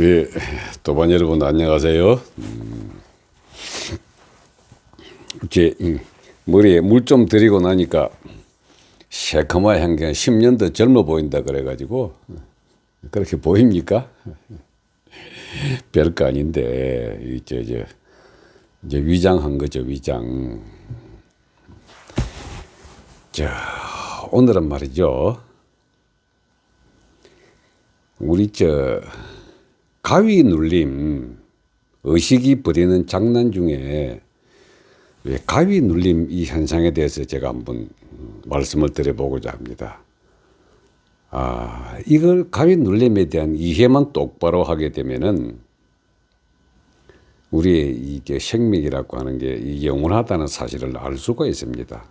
예, 도반 여러분 안녕하세요. 음, 제 음, 머리에 물 좀 들이고 나니까 새카마 향기가 10년 더 젊어 보인다 그래가지고 그렇게 보입니까? 별거 아닌데 이제 저 이제 위장한 거죠 위장. 자 오늘은 말이죠. 우리 저 가위 눌림 의식이 부리는 장난 중에 왜 가위 눌림 이 현상에 대해서 제가 한번 말씀을 드려보고자 합니다. 아, 이걸 가위 눌림에 대한 이해만 똑바로 하게 되면은 우리의 이게 생명이라고 하는 게이 영원하다는 사실을 알 수가 있습니다.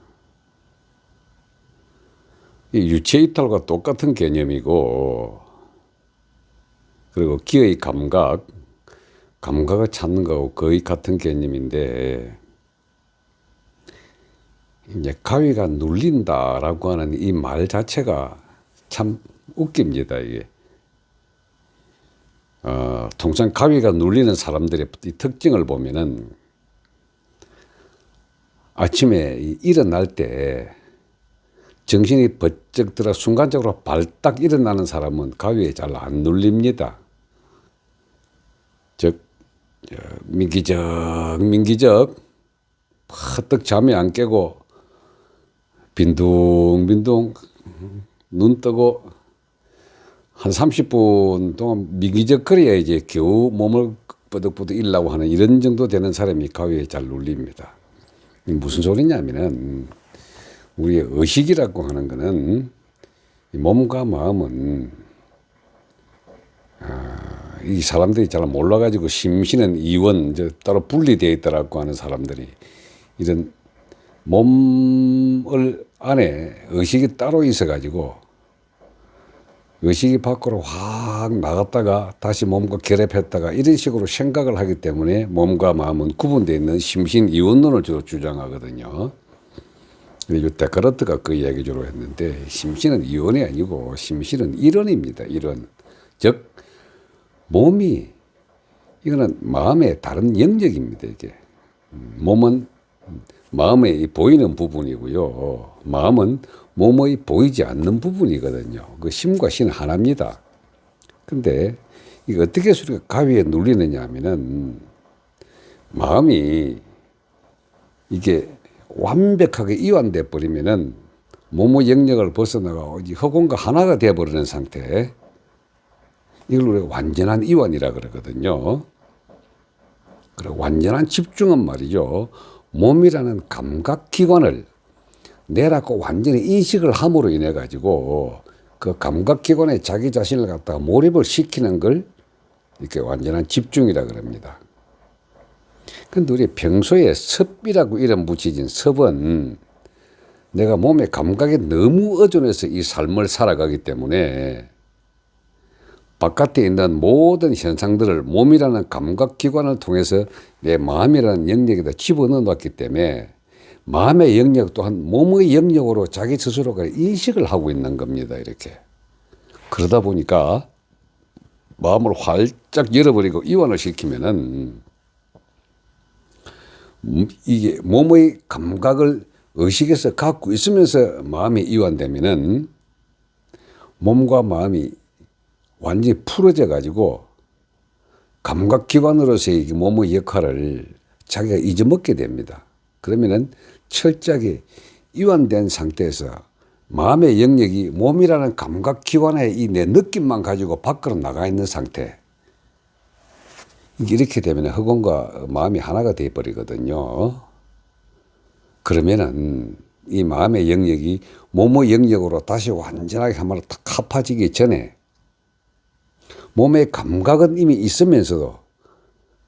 이 유체 이탈과 똑같은 개념이고 그리고 기의 감각, 감각을 찾는 거하고 거의 같은 개념인데 이제 가위가 눌린다라고 하는 이 말 자체가 참 웃깁니다 이게. 어, 통상 가위가 눌리는 사람들의 이 특징을 보면은 아침에 이 일어날 때 정신이 번쩍 들어 순간적으로 발딱 일어나는 사람은 가위에 잘 안 눌립니다. 즉 저, 민기적 민기적 퍼뜩 잠이 안 깨고 빈둥빈둥 눈 뜨고 한 30분 동안 미기적거려야 이제 겨우 몸을 뻐득뻐득 일라고 하는 이런 정도 되는 사람이 가위에 잘 눌립니다. 무슨 소리냐면은 우리의 의식이라고 하는 이 몸과 마음은 아, 이 사람들이 잘 몰라가지고 심신은 이원 이제 따로 분리되어 있다라고 하는 사람들이 이런 몸을 안에 의식이 따로 있어가지고 의식이 밖으로 확 나갔다가 다시 몸과 결합했다가 이런 식으로 생각을 하기 때문에 몸과 마음은 구분되어 있는 심신 이원론을 주로 주장하거든요. 근데 이 데카르트가 그 이야기 주로 했는데 심신은 이원이 아니고 심신은 일원입니다. 일원. 즉 몸이 이거는 마음의 다른 영역입니다. 이게 몸은 마음의 보이는 부분이고요. 마음은 몸의 보이지 않는 부분이거든요. 그 심과 신 하나입니다. 근데 이거 어떻게 우리가 가위에 눌리느냐 하면은 마음이 이게 완벽하게 이완돼 버리면은 몸의 영역을 벗어나가 허공과 하나가 돼 버리는 상태. 이걸 우리가 완전한 이완이라 그러거든요. 그리고 완전한 집중은 말이죠. 몸이라는 감각 기관을 내라고 완전히 인식을 함으로 인해 가지고 그 감각 기관에 자기 자신을 갖다가 몰입을 시키는 걸 이렇게 완전한 집중이라 그럽니다. 근데 우리 평소에 섭이라고 이름 붙이진 섭은 내가 몸의 감각에 너무 의존해서 이 삶을 살아가기 때문에 바깥에 있는 모든 현상들을 몸이라는 감각 기관을 통해서 내 마음이라는 영역에다 집어넣어 놨기 때문에 마음의 영역 또한 몸의 영역으로 자기 스스로가 인식을 하고 있는 겁니다. 이렇게. 그러다 보니까 마음을 활짝 열어버리고 이완을 시키면은 이게 몸의 감각을 의식에서 갖고 있으면서 마음이 이완되면은 몸과 마음이 완전히 풀어져 가지고 감각 기관으로서의 몸의 역할을 자기가 잊어먹게 됩니다. 그러면은 철저하게 이완된 상태에서 마음의 영역이 몸이라는 감각 기관의 이 내 느낌만 가지고 밖으로 나가 있는 상태. 이렇게 되면 허공과 마음이 하나가 되어버리거든요. 그러면은 이 마음의 영역이 몸의 영역으로 다시 완전하게 한번 탁 합해지기 전에 몸의 감각은 이미 있으면서도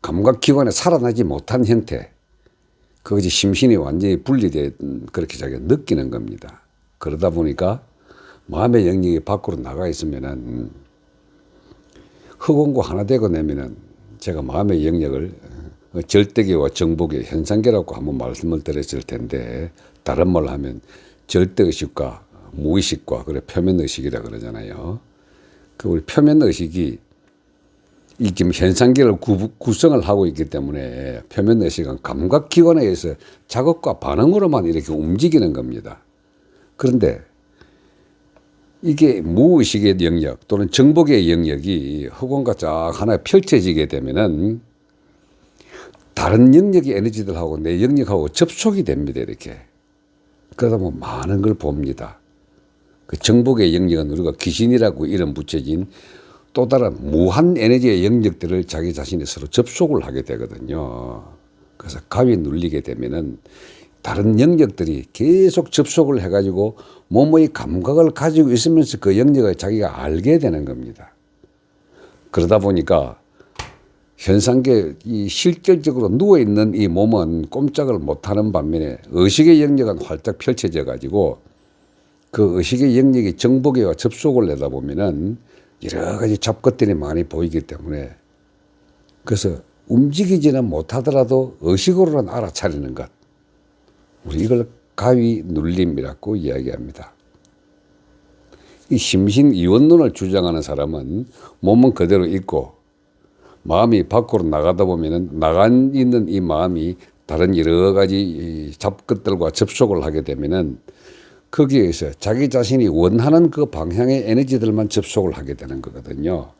감각기관에 살아나지 못한 형태. 그것이 심신이 완전히 분리돼 그렇게 자기가 느끼는 겁니다. 그러다 보니까 마음의 영역이 밖으로 나가 있으면은 흑원과 하나 되고 나면은 제가 마음의 영역을 절대계와 정복의 현상계라고 한번 말씀을 드렸을 텐데 다른 말로 하면 절대의식과 무의식과 그래 표면의식이라 그러잖아요. 그 우리 표면 의식이 이 지금 현상계를 구, 구성을 하고 있기 때문에 표면 의식은 감각기관에 의해서 자극과 반응으로만 이렇게 움직이는 겁니다. 그런데 이게 무의식의 영역 또는 정복의 영역이 허공과 쫙 하나 펼쳐지게 되면은 다른 영역의 에너지들하고 내 영역하고 접촉이 됩니다. 이렇게. 그러다 보면 많은 걸 봅니다. 그 정복의 영역은 우리가 귀신이라고 이름 붙여진 또 다른 무한 에너지의 영역들을 자기 자신이 서로 접속을 하게 되거든요. 그래서 가위 눌리게 되면은 다른 영역들이 계속 접속을 해가지고 몸의 감각을 가지고 있으면서 그 영역을 자기가 알게 되는 겁니다. 그러다 보니까 현상계 이 실질적으로 누워 있는 이 몸은 꼼짝을 못하는 반면에 의식의 영역은 활짝 펼쳐져 가지고 그 의식의 영역이 정복에와 접속을 내다 보면은 여러 가지 잡것들이 많이 보이기 때문에 그래서 움직이지는 못하더라도 의식으로는 알아차리는 것. 우리 이걸 가위 눌림이라고 이야기합니다. 이 심신 이원론을 주장하는 사람은 몸은 그대로 있고 마음이 밖으로 나가다 보면은 나간 있는 이 마음이 다른 여러 가지 이 잡것들과 접촉을 하게 되면은 거기에서 자기 자신이 원하는 그 방향의 에너지들만 접속을 하게 되는 거거든요.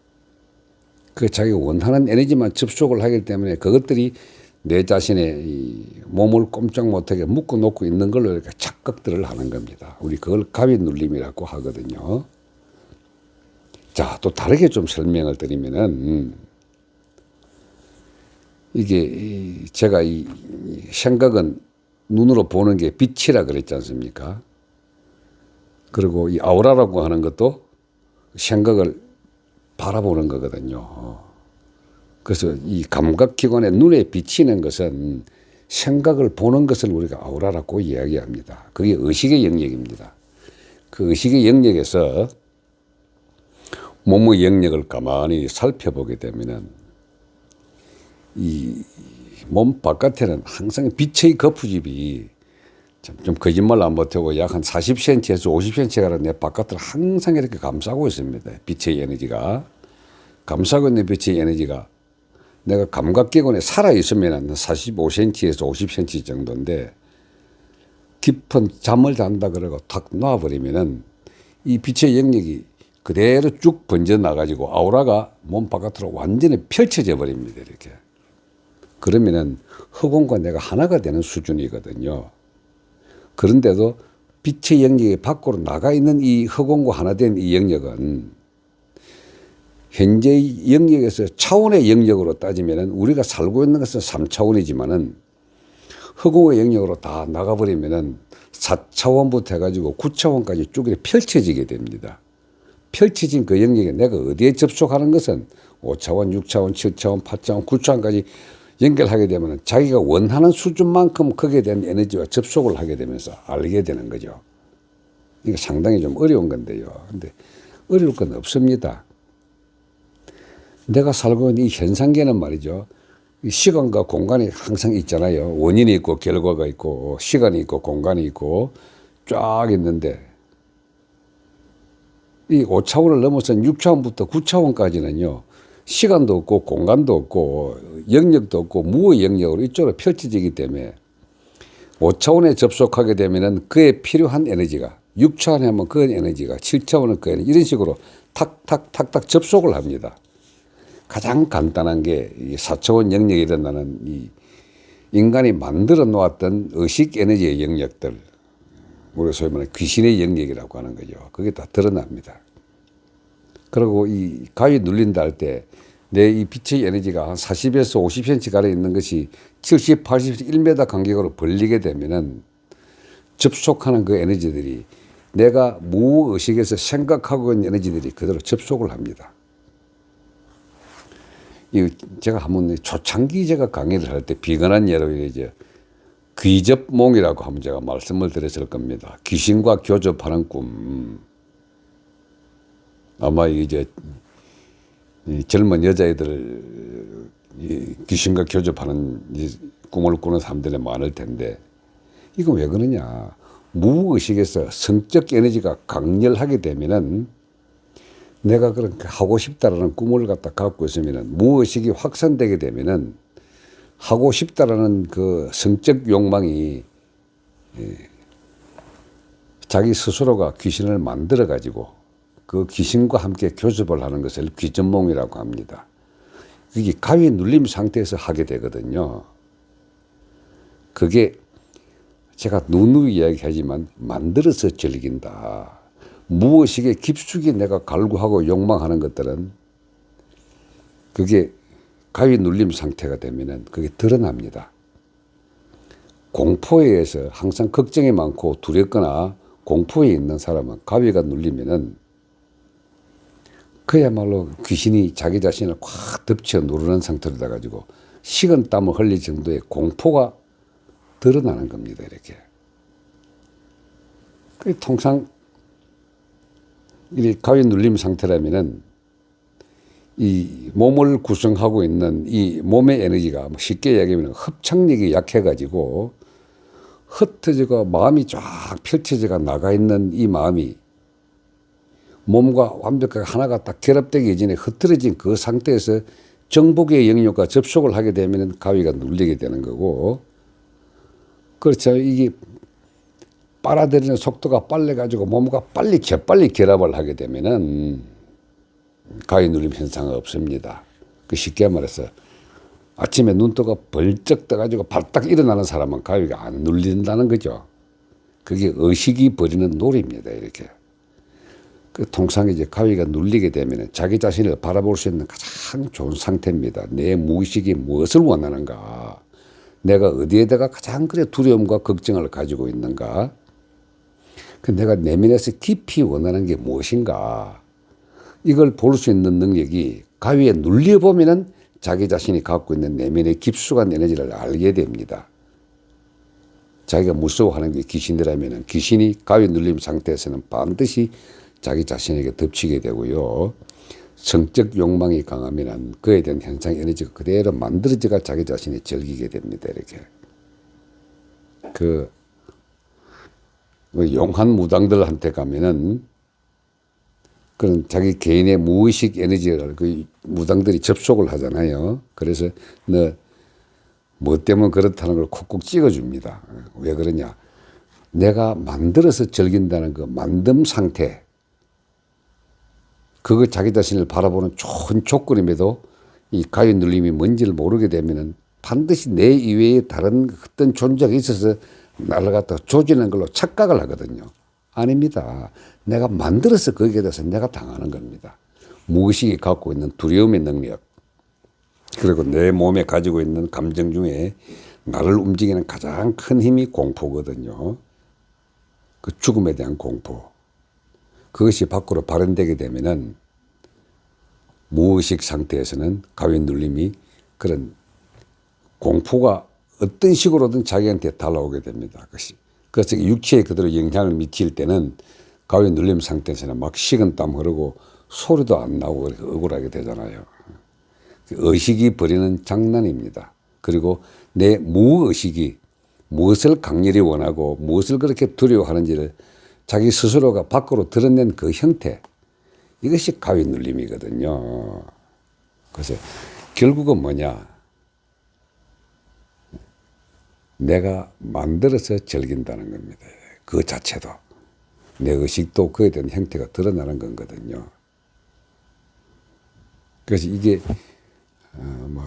그 자기 원하는 에너지만 접속을 하기 때문에 그것들이 내 자신의 이 몸을 꼼짝 못하게 묶어 놓고 있는 걸로 이렇게 착각들을 하는 겁니다. 우리 그걸 가위 눌림이라고 하거든요. 자, 또 다르게 좀 설명을 드리면은 음, 이게 이 제가 이 생각은 눈으로 보는 게 빛이라 그랬지 않습니까? 그리고 이 아우라라고 하는 것도 생각을 바라보는 거거든요. 그래서 이 감각기관의 눈에 비치는 것은 생각을 보는 것을 우리가 아우라라고 이야기합니다. 그게 의식의 영역입니다. 그 의식의 영역에서 몸의 영역을 가만히 살펴보게 되면은 이 몸 바깥에는 항상 빛의 거푸집이 참 좀 거짓말 안 못하고 약 한 40cm에서 50cm가량 내 바깥을 항상 이렇게 감싸고 있습니다. 빛의 에너지가. 감싸고 있는 빛의 에너지가 내가 감각기관에 살아있으면 45cm에서 50cm 정도인데 깊은 잠을 잔다 그러고 탁 놔버리면은 이 빛의 영역이 그대로 쭉 번져 나가지고 아우라가 몸 바깥으로 완전히 펼쳐져 버립니다. 이렇게. 그러면은 허공과 내가 하나가 되는 수준이거든요. 그런데도 빛의 영역이 밖으로 나가 있는 이 허공과 하나 된 이 영역은 현재의 영역에서 차원의 영역으로 따지면은 우리가 살고 있는 것은 3차원이지만은 허공의 영역으로 다 나가버리면은 4차원부터 해가지고 9차원까지 쭉 이렇게 펼쳐지게 됩니다. 펼쳐진 그 영역에 내가 어디에 접속하는 것은 5차원, 6차원, 7차원, 8차원, 9차원까지 연결하게 되면 자기가 원하는 수준만큼 크게 된 에너지와 접속을 하게 되면서 알게 되는 거죠. 이게 상당히 좀 어려운 건데요. 근데 어려울 건 없습니다. 내가 살고 있는 이 현상계는 말이죠. 이 시간과 공간이 항상 있잖아요. 원인이 있고 결과가 있고 시간이 있고 공간이 있고 쫙 있는데 이 5차원을 넘어선 6차원부터 9차원까지는요. 시간도 없고 공간도 없고 영역도 없고 무의 영역으로 이쪽으로 펼쳐지기 때문에 5차원에 접속하게 되면은 그에 필요한 에너지가 6차원에 하면 그 에너지가 7차원은 그 에너지 이런 식으로 탁탁탁탁 접속을 합니다. 가장 간단한 게이 4차원 영역에 일어나는 이 인간이 만들어 놓았던 의식 에너지의 영역들 우리가 소위 말하는 귀신의 영역이라고 하는 거죠. 그게 다 드러납니다. 그리고 이 가위 눌린다 할 때 내 이 빛의 에너지가 한 40에서 50cm 가량 있는 것이 70, 80, 1m 간격으로 벌리게 되면은 접속하는 그 에너지들이 내가 무의식에서 생각하고 있는 에너지들이 그대로 접속을 합니다. 이 제가 한번 초창기 제가 강의를 할 때 비근한 예로 이제 귀접몽이라고 한번 제가 말씀을 드렸을 겁니다. 귀신과 교접하는 꿈. 아마 이제 이 젊은 여자애들 이 귀신과 교접하는 이 꿈을 꾸는 사람들이 많을 텐데 이건 왜 그러냐 무의식에서 성적 에너지가 강렬하게 되면은 내가 그렇게 하고 싶다라는 꿈을 갖다 갖고 있으면은 무의식이 확산되게 되면은 하고 싶다라는 그 성적 욕망이 예, 자기 스스로가 귀신을 만들어 가지고 그 귀신과 함께 교습을 하는 것을 귀전몽이라고 합니다. 이게 가위 눌림 상태에서 하게 되거든요. 그게 제가 누누이 이야기하지만 만들어서 즐긴다. 무의식에 깊숙이 내가 갈구하고 욕망하는 것들은 그게 가위 눌림 상태가 되면은 그게 드러납니다. 공포에 의해서 항상 걱정이 많고 두렵거나 공포에 있는 사람은 가위가 눌리면은 그야말로 귀신이 자기 자신을 꽉 덮쳐 누르는 상태로 돼 가지고 식은 땀을 흘릴 정도의 공포가 드러나는 겁니다. 이렇게. 그 통상 이 가위 눌림 상태라면은 이 몸을 구성하고 있는 이 몸의 에너지가 뭐 쉽게 얘기하면 흡착력이 약해가지고 흩어지고 마음이 쫙 펼쳐져가 나가 있는 이 마음이 몸과 완벽하게 하나가 딱 결합되기 전에 흐트러진 그 상태에서 정복의 영역과 접촉을 하게 되면 가위가 눌리게 되는 거고 그렇죠. 이게 빨아들이는 속도가 빨라가지고 몸과 빨리 재빨리 결합을 하게 되면은 가위 눌림 현상은 없습니다. 그 쉽게 말해서 아침에 눈 뜨고 벌쩍 떠가지고 발딱 일어나는 사람은 가위가 안 눌린다는 거죠. 그게 의식이 벌이는 놀이입니다. 이렇게. 그 통상 이제 가위가 눌리게 되면 자기 자신을 바라볼 수 있는 가장 좋은 상태입니다. 내 무의식이 무엇을 원하는가? 내가 어디에다가 가장 그래 두려움과 걱정을 가지고 있는가? 그 내가 내면에서 깊이 원하는 게 무엇인가? 이걸 볼 수 있는 능력이 가위에 눌려보면은 자기 자신이 갖고 있는 내면의 깊숙한 에너지를 알게 됩니다. 자기가 무서워하는 게 귀신이라면 귀신이 가위 눌림 상태에서는 반드시 자기 자신에게 덮치게 되고요. 성적 욕망이 강하면 그에 대한 현상 에너지가 그대로 만들어져가 자기 자신이 즐기게 됩니다. 이렇게. 그, 그 용한 무당들한테 가면은 그런 자기 개인의 무의식 에너지를 그 무당들이 접속을 하잖아요. 그래서 너 뭐 때문에 그렇다는 걸 콕콕 찍어줍니다. 왜 그러냐? 내가 만들어서 즐긴다는 그 만듦 상태, 그거 자기 자신을 바라보는 좋은 조건임에도 이 가위 눌림이 뭔지를 모르게 되면은 반드시 내 이외에 다른 어떤 존재가 있어서 갖다 조지는 걸로 착각을 하거든요. 아닙니다. 내가 만들어서 거기에 대해서 내가 당하는 겁니다. 무의식이 갖고 있는 두려움의 능력, 그리고 내 몸에 가지고 있는 감정 중에 나를 움직이는 가장 큰 힘이 공포거든요. 그 죽음에 대한 공포. 그것이 밖으로 발현되게 되면은 무의식 상태에서는 가위 눌림이 그런 공포가 어떤 식으로든 자기한테 달라오게 됩니다. 그것이. 그래서 육체에 그대로 영향을 미칠 때는 가위 눌림 상태에서는 막 식은 땀 흐르고 소리도 안 이렇게 억울하게 되잖아요. 의식이 벌이는 장난입니다. 그리고 내 무의식이 무엇을 강렬히 원하고 무엇을 그렇게 두려워하는지를 자기 스스로가 밖으로 드러낸 그 형태 이것이 가위 눌림이거든요. 그래서 결국은 뭐냐? 내가 만들어서 즐긴다는 겁니다. 그 자체도 내 의식도 그에 대한 형태가 드러나는 거거든요. 그래서 이게 어, 뭐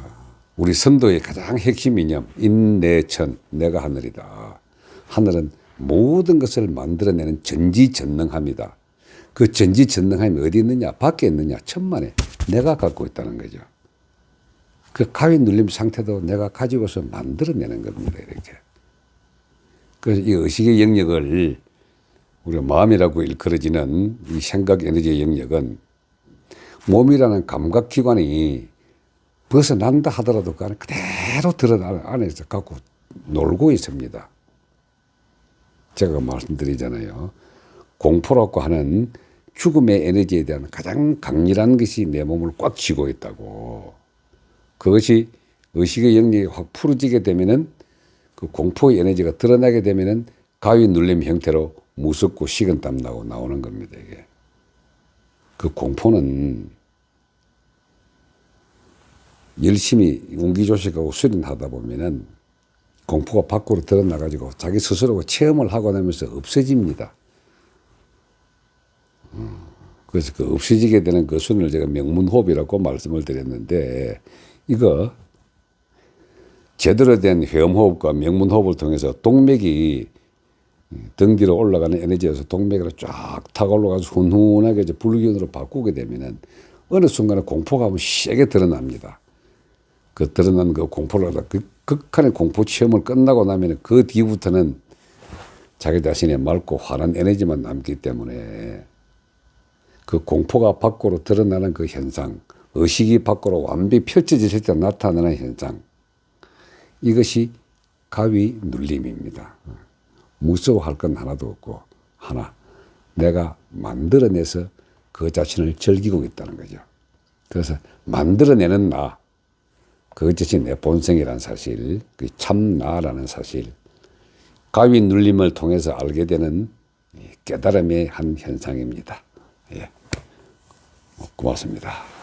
우리 선도의 가장 핵심 이념 인내천 내가 하늘이다. 하늘은 모든 것을 만들어내는 전지전능함이다. 그 전지전능함이 어디 있느냐? 밖에 있느냐? 천만에 내가 갖고 있다는 거죠. 그 가위 눌림 상태도 내가 가지고서 만들어내는 겁니다. 이렇게. 그래서 이 의식의 영역을 우리가 마음이라고 일컬어지는 이 생각 에너지의 영역은 몸이라는 감각기관이 벗어난다 하더라도 그 그대로 드러나 안에서 갖고 놀고 있습니다. 제가 말씀드리잖아요. 공포라고 하는 죽음의 에너지에 대한 가장 강렬한 것이 내 몸을 꽉 쥐고 있다고. 그것이 의식의 영역이 확 풀어지게 되면은 그 공포의 에너지가 드러나게 되면은 가위 눌림 형태로 무섭고 식은 땀 나고 나오는 겁니다, 이게. 그 공포는 열심히 운기조식하고 수련하다 보면은 공포가 밖으로 드러나가지고 자기 스스로 체험을 하고 나면서 없어집니다. 음, 그래서 그 없어지게 되는 그 순을 제가 명문호흡이라고 말씀을 드렸는데 이거 제대로 된 회음호흡과 명문호흡을 통해서 동맥이 등 뒤로 올라가는 에너지에서 동맥으로 쫙 타고 올라가서 훈훈하게 이제 불균으로 바꾸게 되면은 어느 순간에 공포감은 세게 드러납니다. 그 드러난 그 공포를 그 극한의 공포 체험을 끝나고 나면 그 뒤부터는 자기 자신의 맑고 환한 에너지만 남기 때문에 그 공포가 밖으로 드러나는 그 현상, 의식이 밖으로 완벽히 펼쳐질 때 나타나는 현상, 이것이 가위 눌림입니다. 무서워할 건 하나도 없고 하나 내가 만들어내서 그 자신을 즐기고 있다는 거죠. 그래서 만들어내는 나 그것이 내 본성이라는 사실, 그 참 나라는 사실, 가위 눌림을 통해서 알게 되는 이 깨달음의 한 현상입니다. 예. 고맙습니다.